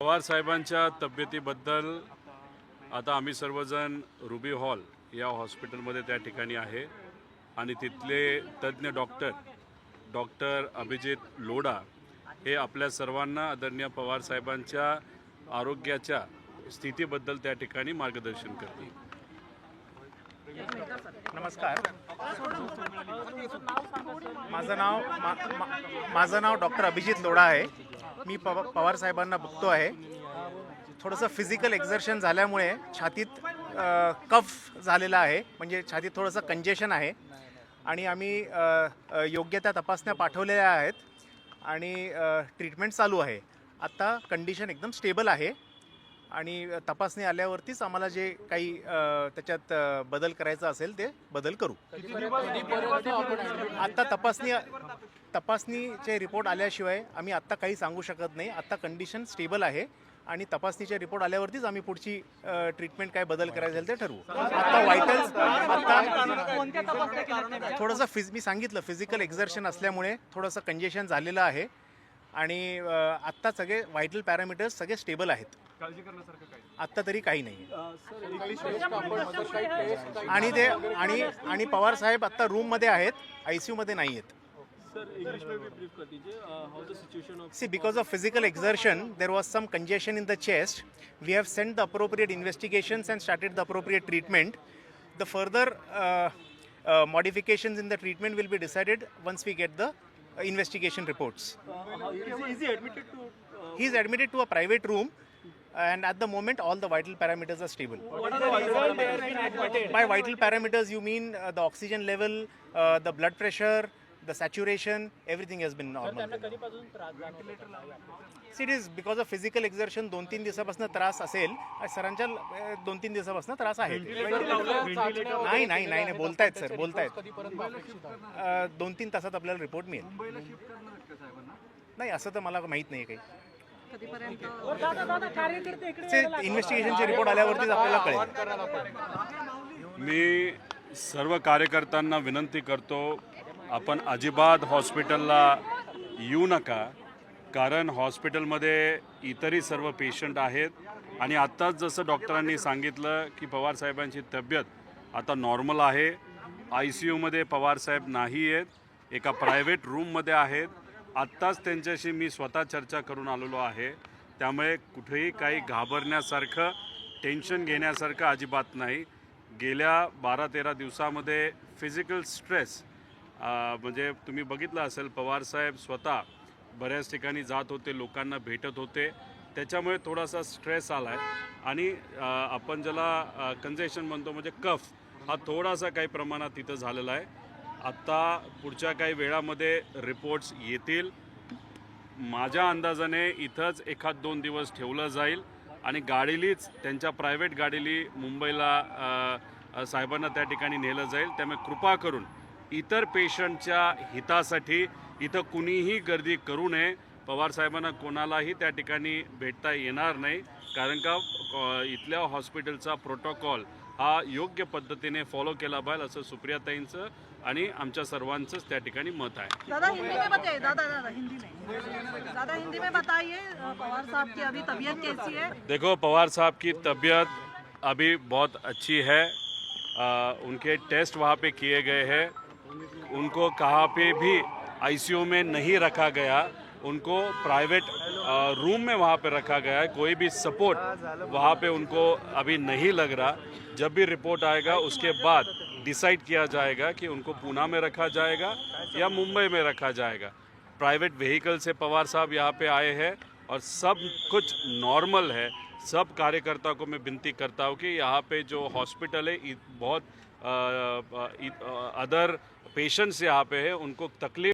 पवार साहेबांच्या तब्येतीबद्दल आता आम्ही सर्वजण रुबी हॉल या हॉस्पिटलमध्ये त्या ठिकाणी आहे. आणि तिथले तज्ज्ञ डॉक्टर डॉक्टर अभिजित लोढा हे आपल्या सर्वांना आदरणीय पवार साहेबांच्या आरोग्याच्या स्थितीबद्दल त्या ठिकाणी मार्गदर्शन करतील. नमस्कार. माझं नाव माझं नाव डॉक्टर अभिजित लोढा आहे. मी पव पवार साहेबांना बघतो आहे. थोडंसं फिजिकल एक्झर्शन झाल्यामुळे छातीत कफ झालेला आहे. म्हणजे छातीत थोडंसं कंजेशन आहे. आणि आम्ही योग्य त्या तपासण्या पाठवलेल्या आहेत. आणि ट्रीटमेंट चालू आहे. आत्ता कंडिशन एकदम स्टेबल आहे. आणि तपासणी आल्यावरतीच आम्हाला जे काही त्याच्यात बदल करायचा असेल ते बदल करू. आत्ता तपासणी तपासणीचे रिपोर्ट आल्याशिवाय आम्ही आत्ता काही सांगू शकत नाही. आत्ता कंडिशन स्टेबल आहे आणि तपासणीचे रिपोर्ट आल्यावरतीच आम्ही पुढची ट्रीटमेंट काय बदल करायचं असेल ते ठरवू. आता व्हायटल्स आता थोडंसं फिज मी सांगितलं फिजिकल एक्झर्शन असल्यामुळे थोडंसं कंजेशन झालेलं आहे. आणि आत्ता सगळे व्हायटल पॅरामीटर्स सगळे स्टेबल आहेत. आत्ता तरी काही नाही आणि ते आणि आणि पवार साहेब आत्ता रूममध्ये आहेत आय सी मध्ये नाही आहेत see because of physical exertion there was some congestion in the chest we have sent the appropriate investigations and started the appropriate treatment the further modification in the treatment will be decided once we get the further modifications in the treatment will be decided once we get the investigation reports. he- is he admitted to uh, He is admitted to a private room, and at the moment, all the vital parameters are stable. what are the vital parameters? By vital parameters, you mean uh, the oxygen level, uh, the blood pressure, the saturation, everything has been normal. See, it is because of physical exertion दोन तीन दिवसापासून त्रास असेल आणि सरांच्या अ, दोन तीन दिवसापासून त्रास आहे. नाही नाही नाही नाही बोलतायत सर बोलतायत. अ, दोन तीन तासात आपल्याला रिपोर्ट मिळेल. नाही असं तर मला माहीत नाही काही. इन्व्हेस्टिगेशनचे रिपोर्ट आल्यावरतीच आपल्याला कळेल. मी सर्व कार्यकर्त्यांना विनंती करतो आपण अजिबात हॉस्पिटलला येऊ नका कारण हॉस्पिटलमध्ये इतरही सर्व पेशंट आहेत. आणि आत्ताच जसं डॉक्टरांनी सांगितलं की पवारसाहेबांची तब्येत आता नॉर्मल आहे. आय सी यूमध्ये पवारसाहेब नाही आहेत एका प्रायव्हेट रूममध्ये आहेत. आत्ताच त्यांच्याशी मी स्वतः चर्चा करून आलेलो आहे. त्यामुळे कुठेही काही घाबरण्यासारखं टेन्शन घेण्यासारखं अजिबात नाही. गेल्या बारा तेरा दिवसामध्ये फिजिकल स्ट्रेस म्हणजे तुम्ही बघितलं असेल पवारसाहेब स्वतः बऱ्याच ठिकाणी जात होते लोकांना भेटत होते. त्याच्यामुळे थोडासा स्ट्रेस आला आहे आणि आपण ज्याला कंजेशन म्हणतो म्हणजे कफ हा थोडासा काही प्रमाणात तिथं झालेला आहे. आत्ता पुढच्या काही वेळामध्ये रिपोर्ट्स येतील. माझ्या अंदाजाने इथंच एखाद दोन दिवस ठेवलं जाईल. आणि गाडीलीच त्यांच्या प्रायव्हेट गाडीली मुंबईला साहेबांना त्या ठिकाणी नेलं जाईल. त्यामुळे कृपा करून इतर पेशंटच्या हितासाठी इथं कुणीही गर्दी करू नये. पवार साहेबांना कोणालाही त्या ठिकाणी भेटता येणार नाही. कारण का इथल्या हॉस्पिटलचा प्रोटोकॉल हा योग्य पद्धतीने फॉलो केला पाहिजे असं सुप्रियाताईंचं आणि आमच्या सर्वांचंच त्या ठिकाणी मत आहे. दादा हिंदी में बताइए. दादा दादा हिंदी में. दादा हिंदी में बताइए पवार साहब की अभी तबीयत कैसी है? देखो पवार साहब की तबीयत अभी बहुत अच्छी है। आ, उनके टेस्ट वहाँ पे किए गए हैं। उनको कहाँ पे भी आईसीयू में नहीं रखा गया, उनको प्राइवेट रूम में वहाँ पे रखा गया है, कोई भी सपोर्ट वहाँ पे उनको अभी नहीं लग रहा। जब भी रिपोर्ट आएगा, उसके बाद डिसाइड किया जाएगा कि उनको पूना में रखा जाएगा या मुंबई में रखा जाएगा। प्राइवेट व्हीकल से पवार साहब यहाँ पे आए हैं और सब कुछ नॉर्मल है। सब कार्यकर्ता को मैं विनती करता हूँ कि यहाँ पे जो हॉस्पिटल है बहुत अदर पेशेंट्स यहाँ पे है उनको तकलीफ